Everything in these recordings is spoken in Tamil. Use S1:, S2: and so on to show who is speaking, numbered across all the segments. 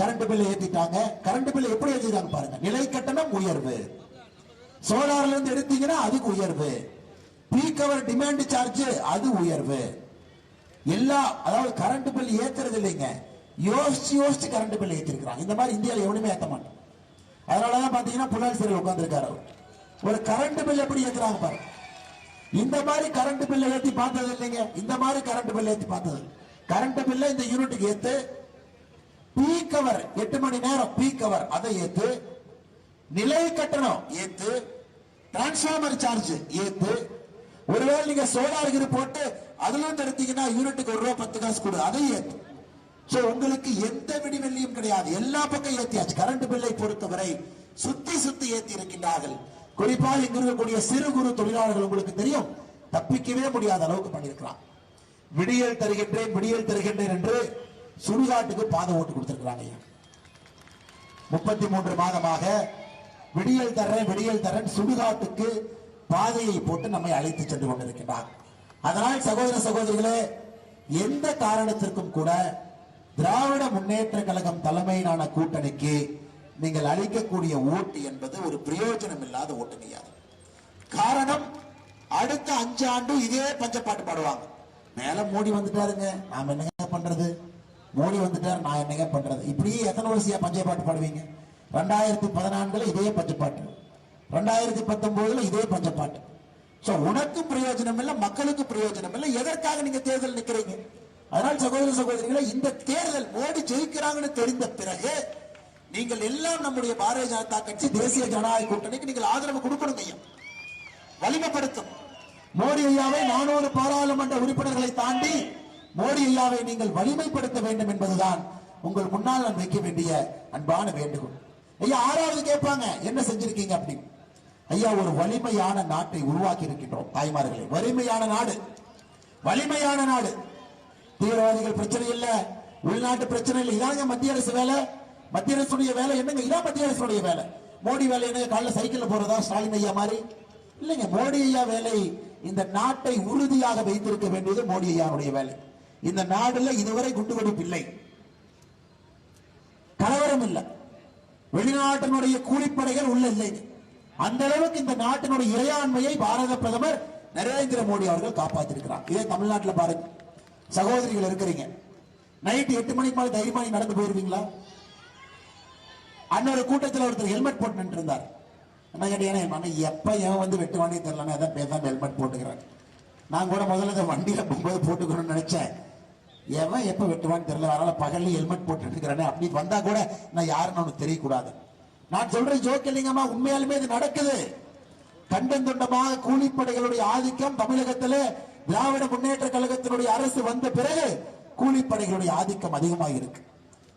S1: கரண்ட் பில் ஏத்திட்டாங்க. கரண்ட் பில் எப்படி ஏத்திட்டாங்க பாருங்க. நிலை கட்டணம் உயர்வு. சோலார்ல இருந்து எடுத்தீங்கன்னா அதுக்கு உயர்வு. பீக் அவர் டிமாண்ட் சார்ஜ் அது உயர்வு. எல்லா அதாவது கரண்ட் பில் ஏத்துறது இல்லைங்க. யோசிச்சு யோசிச்சு கரண்ட் பில் ஏத்திருக்கிறாங்க. இந்த மாதிரி இந்தியாவில் எவனுமே ஏத்த மாட்டோம் அதனாலதான் பாத்தீங்கன்னா புலால் சிறையில் உட்காந்துருக்காரு ஒரு கரண்ட் பில் எப்படி ஏத்துறாங்க பாருங்க. இந்த மாதிரி கரண்ட் பில்லை ஏத்தி பார்த்தது இல்லைங்க. இந்த மாதிரி கரண்ட் பில் ஏத்தி பார்த்தது கரண்ட் பில்ல இந்த யூனிட்டுக்கு ஏத்து பீக் அவர் எட்டு மணி நேரம் பீக் அவர் அதை ஏத்து நிலை கட்டணம் ஏத்து டிரான்ஸ்பார்மர் சார்ஜ் ஏத்து. ஒருவேளை நீங்க சோலார் கிரு போட்டு அதுல இருந்து எடுத்தீங்கன்னா யூனிட்டுக்கு ஒரு ரூபா பத்து காசு கொடு. அதை ஏத்து. சோ உங்களுக்கு எந்த விடிவெள்ளியும் கிடையாது. எல்லா பக்கம் ஏத்தியாச்சு. கரண்ட் பில்லை பொறுத்தவரை சுத்தி சுத்தி ஏத்தி இருக்கின்றார்கள். குறிப்பாக இங்க இருக்கக்கூடிய சிறு குறு தொழிலாளர்கள் உங்களுக்கு தெரியும். தப்பிக்கவே முடியாத அளவுக்கு பண்ணியிருக்கலாம். விடியல் தருகின்றேன் விடியல் தருகின்றேன் என்று சுடுகாட்டுக்கு பாதை ஓட்டு கொடுத்திருக்கிறாங்க முப்பத்தி மூன்று மாதமாக விடியல் தரேன் விடியல் தரேன் சுடுகாட்டுக்கு பாதையை போட்டு நம்மை அழைத்து சென்று கொண்டிருக்கிறார் அதனால் சகோதர சகோதரிகளே எந்த காரணத்திற்கும் கூட திராவிட முன்னேற்ற கழகம் தலைமையிலான கூட்டணிக்கு நீங்கள் அளிக்கக்கூடிய ஓட்டு என்பது ஒரு பிரயோஜனம் இல்லாத ஓட்டு காரணம் அடுத்த அஞ்சு ஆண்டு இதே பஞ்சப்பாட்டு பாடுவாங்க. மேல மூடி வந்துட்டாருங்க நாம என்ன மோடி வந்துட்டார் நான் என்னங்க பண்றது? இப்படியே எத்தனை வருஷம் பஞ்சப்பாட்டு பாடுவீங்க? ரெண்டாயிரத்தி பதினான்குல இதே பஞ்சப்பாட்டு ரெண்டாயிரத்தி பத்தொன்பதுல இதே பஞ்சப்பாட்டு சோ உனக்கும் பிரயோஜனம் இல்லை மக்களுக்கு பிரயோஜனம் இல்லை எதற்காக நீங்க தேர்தல் நிக்கிறீங்க? அதனால் சகோதர சகோதரிகளை இந்த தேர்தல் மோடி ஜெயிக்கிறாங்கன்னு தெரிந்த பிறகு நீங்கள் எல்லாம் நம்முடைய பாரதிய ஜனதா கட்சி தேசிய ஜனநாயக கூட்டணிக்கு நீங்கள் ஆதரவு கொடுக்கணும் ஐயா. வலிமைப்படுத்தும். மோடி ஐயாவை நானூறு பாராளுமன்ற உறுப்பினர்களை தாண்டி மோடி இல்லாவை நீங்கள் வலிமைப்படுத்த வேண்டும் என்பதுதான் உங்கள் முன்னால் நான் வைக்க வேண்டிய அன்பான வேண்டுகோள். ஐயா ஆறாவது கேட்பாங்க என்ன செஞ்சிருக்கீங்க? அப்படி. ஐயா ஒரு வலிமையான நாட்டை உருவாக்கி இருக்கின்றோம் தாய்மார்களே. வலிமையான நாடு. வலிமையான நாடு. தீவிரவாதிகள் பிரச்சனை இல்ல உள்நாட்டு பிரச்சனை இல்ல. இதாங்க மத்திய அரசு வேலை. மத்திய அரசுடைய வேலை என்னங்க? இதான் மத்திய அரசுடைய வேலை. மோடி வேலை என்னங்க? காலைல சைக்கிள் போறதா? ஸ்டாலின் ஐயா மாதிரி. இல்லைங்க மோடி ஐயா வேலை இந்த நாட்டை உறுதியாக வைத்திருக்க வேண்டியது மோடி ஐயாவுடைய வேலை. இந்த நாடுல இதுவரை குண்டுவெடிப்பு இல்லை. கலவரம் இல்லை. வெளிநாட்டினுடைய கூலிப்படைகள் உள்ள இல்லை. அந்த அளவுக்கு இந்த நாட்டினுடைய இறையாண்மையை பாரத பிரதமர் நரேந்திர மோடி அவர்கள் காப்பாற்றிருக்கிறார் இதே தமிழ்நாட்டில் பாருங்க. சகோதரிகள் இருக்கிறீங்க. நைட் எட்டு மணிக்கு மேலே தைரியமா நடந்து போயிருவீங்களா? அன்னொரு கூட்டத்தில் ஒருத்தர் ஹெல்மெட் போட்டு நின்று இருந்தார் என்ன கேட்டீங்கன்னா அண்ணா எப்ப ஏன் வந்து வெட்டுவானே தெரியலன்னு அதான் பேசாம ஹெல்மெட் போட்டுக்கிறேன் நான் கூட முதல்ல இந்த வண்டியில் போகும்போது போட்டுக்கணும்னு நினைச்சேன். எவன் எப்ப வெட்டுவான்னு தெரியல அதனால பகல்ல ஹெல்மெட் போட்டு இருக்கிறேனே அப்படி வந்தா கூட நான் யாருன்னு உனக்கு தெரியக்கூடாது. நான் சொல்றேன் ஜோக் இல்லைங்கம்மா உண்மையாலுமே இது நடக்குது. கண்டம் துண்டமாக கூலிப்படைகளுடைய ஆதிக்கம் தமிழகத்திலே திராவிட முன்னேற்ற கழகத்தினுடைய அரசு வந்த பிறகு கூலிப்படைகளுடைய ஆதிக்கம் அதிகமாக இருக்கு.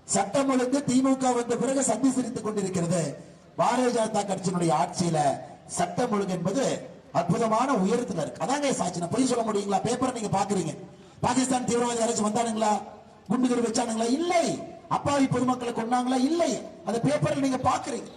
S1: சட்டம் ஒழுங்கு திமுக வந்த பிறகு சந்தி சிரித்துக் கொண்டிருக்கிறது. பாரதிய ஜனதா கட்சியினுடைய ஆட்சியில சட்டம் ஒழுங்கு என்பது அற்புதமான உயரத்துல இருக்கு. அதாங்க சாட்சி நான் பொய் சொல்ல முடியுங்களா? பேப்பரை நீங்க பாக்குறீங்க. பாகிஸ்தான் தீவிரவாதி யாராச்சும் வந்தானுங்களா? குண்டுகள் வச்சானுங்களா? இல்லை. அப்பாவி பொதுமக்களை கொண்டாங்களா இல்லை. அந்த பேப்பர்ல நீங்க பாக்குறீங்க